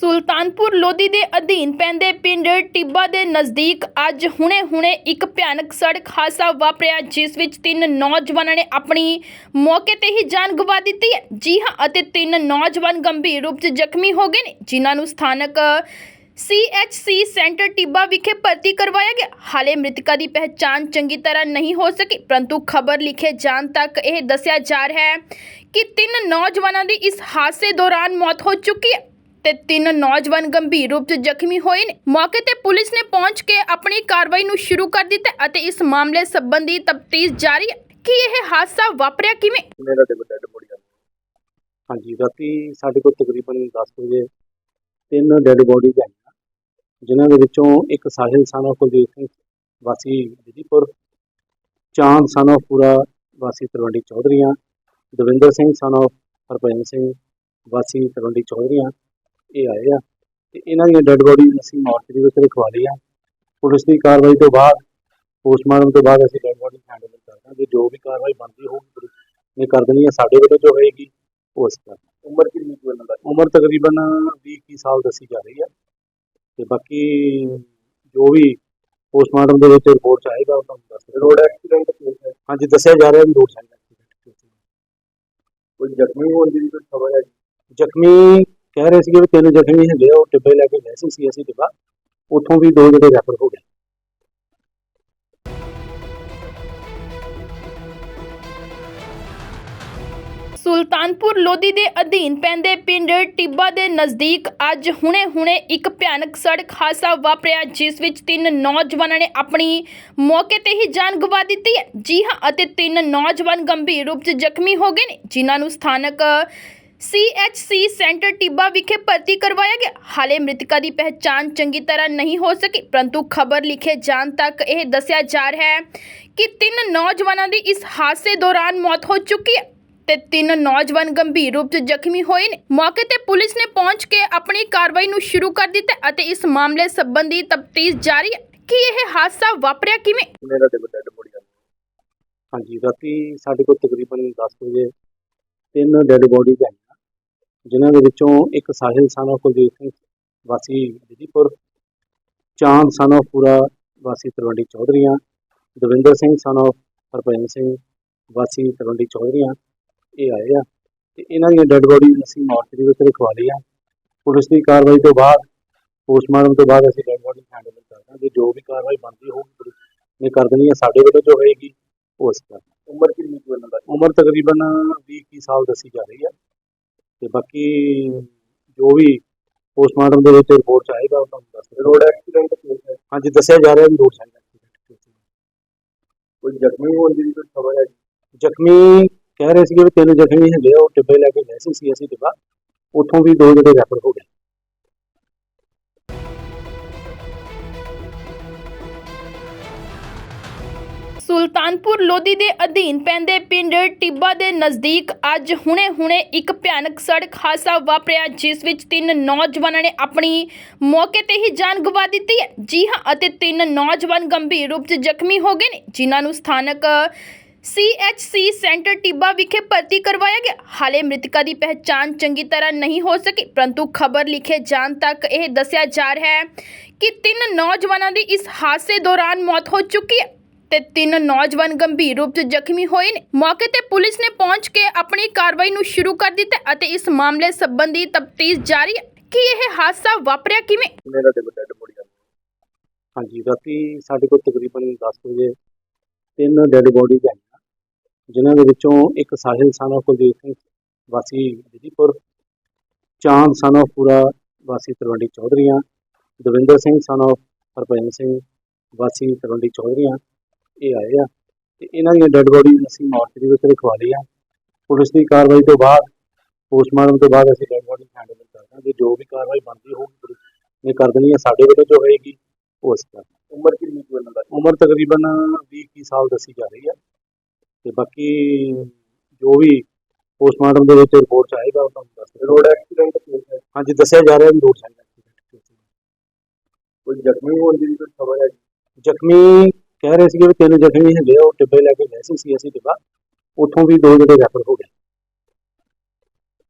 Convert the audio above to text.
ਸੁਲਤਾਨਪੁਰ ਲੋਧੀ ਦੇ ਅਧੀਨ ਪੈਂਦੇ ਪਿੰਡ ਟਿੱਬਾ ਦੇ ਨਜ਼ਦੀਕ ਅੱਜ ਹੁਣੇ-ਹੁਣੇ ਇੱਕ ਭਿਆਨਕ ਸੜਕ ਹਾਦਸਾ ਵਾਪਰਿਆ, ਜਿਸ ਵਿੱਚ ਤਿੰਨ ਨੌਜਵਾਨਾਂ ਨੇ ਆਪਣੀ ਮੌਕੇ ਤੇ ਹੀ ਜਾਨ ਗਵਾ ਦਿੱਤੀ। ਹੈ ਜੀ ਹਾਂ, ਅਤੇ ਤਿੰਨ ਨੌਜਵਾਨ ਗੰਭੀਰ ਰੂਪ 'ਚ ਜ਼ਖਮੀ ਹੋ ਗਏ ਨੇ, ਜਿਨ੍ਹਾਂ ਨੂੰ ਸਥਾਨਕ ਸੀਐਚਸੀ ਸੈਂਟਰ ਟਿੱਬਾ ਵਿਖੇ ਭਰਤੀ ਕਰਵਾਇਆ ਗਿਆ। ਹਾਲੇ ਮ੍ਰਿਤਕਾਂ ਦੀ ਪਹਿਚਾਣ ਚੰਗੀ ਤਰ੍ਹਾਂ ਨਹੀਂ ਹੋ ਸਕੀ, ਪਰੰਤੂ ਖਬਰ ਲਿਖੇ ਜਾਣ ਤੱਕ ਇਹ ਦੱਸਿਆ ਜਾ ਰਿਹਾ ਹੈ ਕਿ ਤਿੰਨ ਨੌਜਵਾਨਾਂ ਦੀ ਇਸ ਹਾਦਸੇ ਦੌਰਾਨ ਮੌਤ ਹੋ ਚੁੱਕੀ ਹੈ। ਤੇ ਤਿੰਨ ਨੌਜਵਾਨ ਗੰਭੀਰ ਰੂਪ 'ਚ ਜ਼ਖਮੀ ਹੋਏ ਨੇ। ਮੌਕੇ ਤੇ ਪੁਲਿਸ ਨੇ ਪਹੁੰਚ ਕੇ ਆਪਣੀ ਕਾਰਵਾਈ ਨੂੰ ਸ਼ੁਰੂ ਕਰ ਦਿੱਤਾ ਅਤੇ ਇਸ ਮਾਮਲੇ ਸੰਬੰਧੀ ਤਫਤੀਸ਼ ਜਾਰੀ। ਹੈ ਕਿ ਇਹ ਹਾਦਸਾ ਵਾਪਰਿਆ ਕਿਵੇਂ? ਮੇਰਾ ਤੇ ਡੈਡ ਬੋਡੀ ਹਾਂਜੀ, ਰਾਤੀ ਸਾਡੇ ਕੋਲ ਤਕਰੀਬਨ 10 ਵਜੇ ਤਿੰਨ ਡੈਡ ਬੋਡੀਜ਼ ਆਈਆਂ, ਜਿਨ੍ਹਾਂ ਦੇ ਵਿੱਚੋਂ ਇੱਕ ਸਾਹਿਲ ਸਾਨਾ ਕੁਲਦੀਪ ਸਿੰਘ ਵਾਸੀ ਵਿਧੀਪੁਰ ਚਾਂਦ ਸਾਨਾ ਪੂਰਾ ਵਾਸੀ ਤਲਵੰਡੀ ਚੌਧਰੀਆਂ, ਦਵਿੰਦਰ ਸਿੰਘ ਸਾਨਾ ਹਰਭਜਨ ਸਿੰਘ ਵਾਸੀ ਤਲਵੰਡੀ ਚੌਧਰੀਆਂ ਇਹ ਆਏ ਆ। ਤੇ ਇਹਨਾਂ ਦੀਆਂ ਡੈਡ ਬੋਡੀਜ਼ ਅਸੀਂ ਮੋਰਚਰੀ ਵਿੱਚ ਰਖਵਾ ਲਈਆਂ। ਪੁਲਿਸ ਦੀ ਕਾਰਵਾਈ ਤੋਂ ਬਾਅਦ ਪੋਸਟਮਾਰਟਮ ਤੋਂ ਬਾਅਦ ਅਸੀਂ ਡੈਡ ਬੋਡੀ ਹੈਂਡਓਵਰ ਕਰ ਦਾਂਗੇ ਜੋ ਵੀ ਕਾਰਵਾਈ ਬਣਦੀ ਹੋਊਗੀ ਪੁਲਿਸ ਨੇ ਕਰ ਦੇਣੀ ਹੈ ਸਾਡੇ ਵੱਲੋਂ ਜੋ ਹੋਏਗੀ ਉਹ ਅਸੀਂ ਕਰ ਉਮਰ ਕਿੰਨੀ ਕੁ ਇਹਨਾਂ ਦਾ? ਉਮਰ ਤਕਰੀਬਨ 20 21 ਸਾਲ ਦੱਸੀ ਜਾ ਰਹੀ ਹੈ ਤੇ ਬਾਕੀ ਜੋ ਵੀ ਪੋਸਟਮਾਰਟਮ ਦੇ ਵਿੱਚ ਰਿਪੋਰਟ ਆਏਗਾ ਉਹ ਤੁਹਾਨੂੰ ਦੱਸ ਰੋਡ ਐਕਸੀਡੈਂਟ ਹਾਂਜੀ ਦੱਸਿਆ ਜਾ ਰਿਹਾ ਵੀ ਰੋਡ ਸਾਈਡ ਐਕਸੀਡੈਂਟ ਕੋਈ ਜ਼ਖਮੀ ਹੋਣ ਦੀ ਕੋਈ ਖਬਰ ਹੈ ਜ਼ਖਮੀ ਕਹਿ ਰਹੇ ਸੀਗੇ ਵੀ ਤਿੰਨ ਜ਼ਖਮੀ ਹੈਗੇ ਆ, ਉਹ ਟਿੱਬੇ ਲੈ ਕੇ ਗਏ ਸੀ ਸੀਐਸਸੀ ਟਿੱਬਾ ਉੱਥੋਂ ਵੀ ਦੋ ਜਿਹੜੇ ਰੈਫਰ ਹੋ ਗਏ। ਸੁਲਤਾਨਪੁਰ ਲੋਧੀ ਦੇ ਅਧੀਨ ਪੈਂਦੇ ਪਿੰਡ ਟਿੱਬਾ ਦੇ ਨਜ਼ਦੀਕ ਅੱਜ ਹੁਣੇ-ਹੁਣੇ ਇੱਕ ਭਿਆਨਕ ਸੜਕ ਹਾਦਸਾ ਵਾਪਰਿਆ ਜਿਸ ਵਿੱਚ ਤਿੰਨ ਨੌਜਵਾਨਾਂ ਨੇ ਆਪਣੀ ਮੌਕੇ ਤੇ ਹੀ ਜਾਨ ਗਵਾ ਦਿੱਤੀ। ਹੈ ਜੀ ਹਾਂ ਅਤੇ ਤਿੰਨ ਨੌਜਵਾਨ ਗੰਭੀਰ ਰੂਪ 'ਚ ਜ਼ਖਮੀ ਹੋ ਗਏ ਨੇ ਜਿਨ੍ਹਾਂ ਨੂੰ ਸਥਾਨਕ ਸੀਐਚਸੀ ਸੈਂਟਰ ਟਿੱਬਾ ਵਿਖੇ ਭਰਤੀ ਕਰਵਾਇਆ ਗਿਆ। ਹਾਲੇ ਮ੍ਰਿਤਕਾਂ ਦੀ ਪਹਿਚਾਣ ਚੰਗੀ ਤਰ੍ਹਾਂ ਨਹੀਂ ਹੋ ਸਕੀ ਪਰੰਤੂ ਖਬਰ ਲਿਖੇ ਜਾਣ ਤੱਕ ਇਹ ਦੱਸਿਆ ਜਾ ਰਿਹਾ ਹੈ ਕਿ ਤਿੰਨ ਨੌਜਵਾਨਾਂ ਦੀ ਇਸ ਹਾਦਸੇ ਦੌਰਾਨ ਮੌਤ ਹੋ ਚੁੱਕੀ ਹੈ ਤੇ ਤਿੰਨ ਨੌਜਵਾਨ ਗੰਭੀਰ ਰੂਪ 'ਚ ਜ਼ਖਮੀ ਹੋਏ ਨੇ। ਮੌਕੇ ਤੇ ਪੁਲਿਸ ਨੇ ਪਹੁੰਚ ਕੇ ਆਪਣੀ ਕਾਰਵਾਈ ਨੂੰ ਸ਼ੁਰੂ ਕਰ ਦਿੱਤਾ ਅਤੇ ਇਸ ਮਾਮਲੇ ਸੰਬੰਧੀ ਤਫਤੀਸ਼ ਜਾਰੀ ਹੈ। ਕਿ ਇਹ ਹਾਦਸਾ ਵਾਪਰਿਆ ਕਿਵੇਂ? ਮੇਰਾ ਤੇ ਡੈਡ ਬੋਡੀ ਆ। ਹਾਂਜੀ ਰਾਤੀ ਸਾਡੇ ਕੋਲ ਤਕਰੀਬਨ 10 ਵਜੇ ਤਿੰਨ ਡੈਡ ਬੋਡੀਜ਼ ਆਈਆਂ ਜਿਨ੍ਹਾਂ ਦੇ ਵਿੱਚੋਂ ਇੱਕ ਸਾਹਿਲ ਸਾਨਾ ਕੁਲਦੀਪ ਸਿੰਘ ਵਾਸੀ ਵਿਧੀਪੁਰ ਚਾਂਦ ਸਾਨਾ ਪੂਰਾ ਵਾਸੀ ਤਲਵੰਡੀ ਚੌਧਰੀਆਂ ਦਵਿੰਦਰ ਸਿੰਘ ਸਾਨਾ ਹਰਭਜਨ ਸਿੰਘ ਵਾਸੀ ਤਲਵੰਡੀ ਚੌਧਰੀਆਂ ਇਹ ਆਏ ਆ। ਤੇ ਇਹਨਾਂ ਦੀਆਂ ਡੈਡ ਬੋਡੀਜ਼ ਅਸੀਂ ਮੋਰਚਰੀ ਵਿੱਚ ਰਖਵਾ ਲਈਆਂ। ਪੁਲਿਸ ਦੀ ਕਾਰਵਾਈ ਤੋਂ ਬਾਅਦ ਪੋਸਟਮਾਰਟਮ ਤੋਂ ਬਾਅਦ ਅਸੀਂ ਡੈਡ ਬੋਡੀ ਹੈਂਡਓਵਰ ਕਰ ਦਾਂਗੇ। ਜੋ ਵੀ ਕਾਰਵਾਈ ਬਣਦੀ ਹੋਊਗੀ ਪੁਲਿਸ ਨੇ ਕਰ ਦੇਣੀ ਹੈ ਸਾਡੇ ਵੱਲੋਂ ਜੋ ਹੋਏਗੀ ਕਰ ਦਾਂਗੇ। ਉਮਰ ਕਿੰਨੀ ਕੁ ਇਹਨਾਂ ਦਾ? ਉਮਰ ਤਕਰੀਬਨ 20 21 ਸਾਲ ਦੱਸੀ ਜਾ ਰਹੀ ਹੈ ਤੇ ਬਾਕੀ ਜੋ ਵੀ ਪੋਸਟਮਾਰਟਮ ਦੇ ਵਿੱਚ ਰਿਪੋਰਟ ਆਏਗਾ ਉਹ ਤੁਹਾਨੂੰ ਦੱਸ ਦਿਆਂਗੇ। ਰੋਡ ਐਕਸੀਡੈਂਟ ਹਾਂਜੀ ਦੱਸਿਆ ਜਾ ਰਿਹਾ ਵੀ ਰੋਡ ਸਾਈਡ ਐਕਸੀਡੈਂਟ ਕੋਈ ਜ਼ਖਮੀ ਹੋਣ ਦੀ ਕੋਈ ਖਬਰ ਹੈ ਜ਼ਖਮੀ ਕਹਿ ਰਹੇ ਸੀਗੇ ਵੀ ਤਿੰਨ ਜ਼ਖਮੀ ਹੈਗੇ ਆ, ਉਹ ਟਿੱਬੇ ਲੈ ਕੇ ਗਏ ਸੀ ਸੀਐਸਸੀ ਟਿੱਬਾ ਉੱਥੋਂ ਵੀ ਦੋ ਜਿਹੜੇ ਰੈਫਰ ਹੋ ਗਏ। ਸੁਲਤਾਨਪੁਰ ਲੋਧੀ ਦੇ ਅਧੀਨ ਪੈਂਦੇ ਪਿੰਡ ਟਿੱਬਾ ਦੇ ਨਜ਼ਦੀਕ ਅੱਜ ਹੁਣੇ-ਹੁਣੇ ਇੱਕ ਭਿਆਨਕ ਸੜਕ ਹਾਦਸਾ ਵਾਪਰਿਆ ਜਿਸ ਵਿੱਚ ਤਿੰਨ ਨੌਜਵਾਨਾਂ ਨੇ ਆਪਣੀ ਮੌਕੇ ਤੇ ਹੀ ਜਾਨ ਗਵਾ ਦਿੱਤੀ ਹੈ ਜੀ ਹਾਂ ਅਤੇ ਤਿੰਨ ਨੌਜਵਾਨ ਗੰਭੀਰ ਰੂਪ 'ਚ ਜ਼ਖਮੀ ਹੋ ਗਏ ਨੇ ਜਿਨ੍ਹਾਂ ਨੂੰ ਸਥਾਨਕ ਸੀਐਚਸੀ ਸੈਂਟਰ ਟਿੱਬਾ ਵਿਖੇ ਭਰਤੀ ਕਰਵਾਇਆ ਗਿਆ ਹਾਲੇ ਮ੍ਰਿਤਕਾਂ ਦੀ ਪਹਿਚਾਣ ਚੰਗੀ ਤਰ੍ਹਾਂ ਨਹੀਂ ਹੋ ਸਕੀ ਪਰੰਤੂ ਖਬਰ ਲਿਖੇ ਜਾਣ ਤੱਕ ਇਹ ਦੱਸਿਆ ਜਾ ਰਿਹਾ ਹੈ ਕਿ ਤਿੰਨ ਨੌਜਵਾਨਾਂ ਦੀ ਇਸ ਹਾਦਸੇ ਦੌਰਾਨ ਮੌਤ ਹੋ ਚੁੱਕੀ ਹੈ ਤੇ ਤਿੰਨ ਨੌਜਵਾਨ ਗੰਭੀਰ ਰੂਪ 'ਚ ਜ਼ਖਮੀ ਹੋਏ ਨੇ। ਮੌਕੇ ਤੇ ਪੁਲਿਸ ਨੇ ਪਹੁੰਚ ਕੇ ਆਪਣੀ ਕਾਰਵਾਈ ਨੂੰ ਸ਼ੁਰੂ ਕਰ ਦਿੱਤਾ ਅਤੇ ਇਸ ਮਾਮਲੇ ਸੰਬੰਧੀ ਤਫਤੀਸ਼ ਜਾਰੀ ਹੈ। ਕਿ ਇਹ ਹਾਦਸਾ ਵਾਪਰਿਆ ਕਿਵੇਂ? ਮੇਰਾ ਤੇ ਡੈਡ ਬੋਡੀ ਆ ਹਾਂਜੀ ਰਾਤੀ ਸਾਡੇ ਕੋਲ ਤਕਰੀਬਨ 10 ਵਜੇ ਤਿੰਨ ਡੈਡ ਬੋਡੀਜ਼ ਆਈਆਂ ਜਿਨ੍ਹਾਂ ਦੇ ਵਿੱਚੋਂ ਇੱਕ ਸਾਹਿਲ ਸਾਨਾ ਕੁਲਦੀਪ ਸਿੰਘ ਵਾਸੀ ਵਿਧੀਪੁਰ ਚਾਂਦ ਸਾਨਾ ਪੂਰਾ ਵਾਸੀ ਤਲਵੰਡੀ ਚੌਧਰੀਆਂ ਦਵਿੰਦਰ ਸਿੰਘ ਸਾਨਾ ਹਰਭਜਨ ਸਿੰਘ ਵਾਸੀ ਤਲਵੰਡੀ ਚੌਧਰੀਆਂ ਇਹ ਆਏ ਆ ਤੇ ਇਹਨਾਂ ਦੀਆਂ ਡੈਡ ਬੋਡੀਜ਼ ਅਸੀਂ ਮੋਰਚਰੀ ਵਿੱਚ ਰਖਵਾ ਲਈਆਂ। ਪੁਲਿਸ ਦੀ ਕਾਰਵਾਈ ਤੋਂ ਬਾਅਦ ਪੋਸਟਮਾਰਟਮ ਤੋਂ ਬਾਅਦ ਅਸੀਂ ਡੈਡ ਬੋਡੀ ਹੈਂਡਓਵਰ ਕਰ ਦਾਂਗੇ। ਜੋ ਵੀ ਕਾਰਵਾਈ ਬਣਦੀ ਹੋਊਗੀ ਪੁਲਿਸ ਨੇ ਕਰ ਦੇਣੀ ਹੈ। ਸਾਡੇ ਵੱਲੋਂ ਜੋ ਹੋਏਗੀ ਉਹ ਅਸੀਂ ਕਰ। ਉਮਰ ਕਿੰਨੀ ਕੁ ਇਹਨਾਂ ਦਾ? ਉਮਰ ਤਕਰੀਬਨ 20 21 ਸਾਲ ਦੱਸੀ ਜਾ ਰਹੀ ਹੈ। ਤੇ ਬਾਕੀ ਜੋ ਵੀ ਪੋਸਟਮਾਰਟਮ ਦੇ ਵਿੱਚ ਰਿਪੋਰਟ ਚ ਆਏਗਾ ਉਹ ਤੁਹਾਨੂੰ ਦੱਸ ਰੋਡ ਐਕਸੀਡੈਂਟ ਹਾਂਜੀ ਦੱਸਿਆ ਜਾ ਰਿਹਾ ਵੀ ਰੋਡ ਸਾਈਡ ਐਕਸੀਡੈਂਟ ਕੋਈ ਜ਼ਖਮੀ ਹੋਣ ਦੀ ਵੀ ਕੋਈ ਖਬਰ ਹੈ ਜ਼ਖਮੀ ਕਹਿ ਰਹੇ ਸੀਗੇ ਵੀ ਤਿੰਨ ਜ਼ਖਮੀ ਹੈਗੇ ਆ, ਉਹ ਟਿੱਬੇ ਲੈ ਕੇ ਗਏ ਸੀ ਸੀਐਸਸੀ ਟਿੱਬਾ ਉੱਥੋਂ ਵੀ ਦੋ ਜਿਹੜੇ ਰੈਫਰ ਹੋ ਗਏ।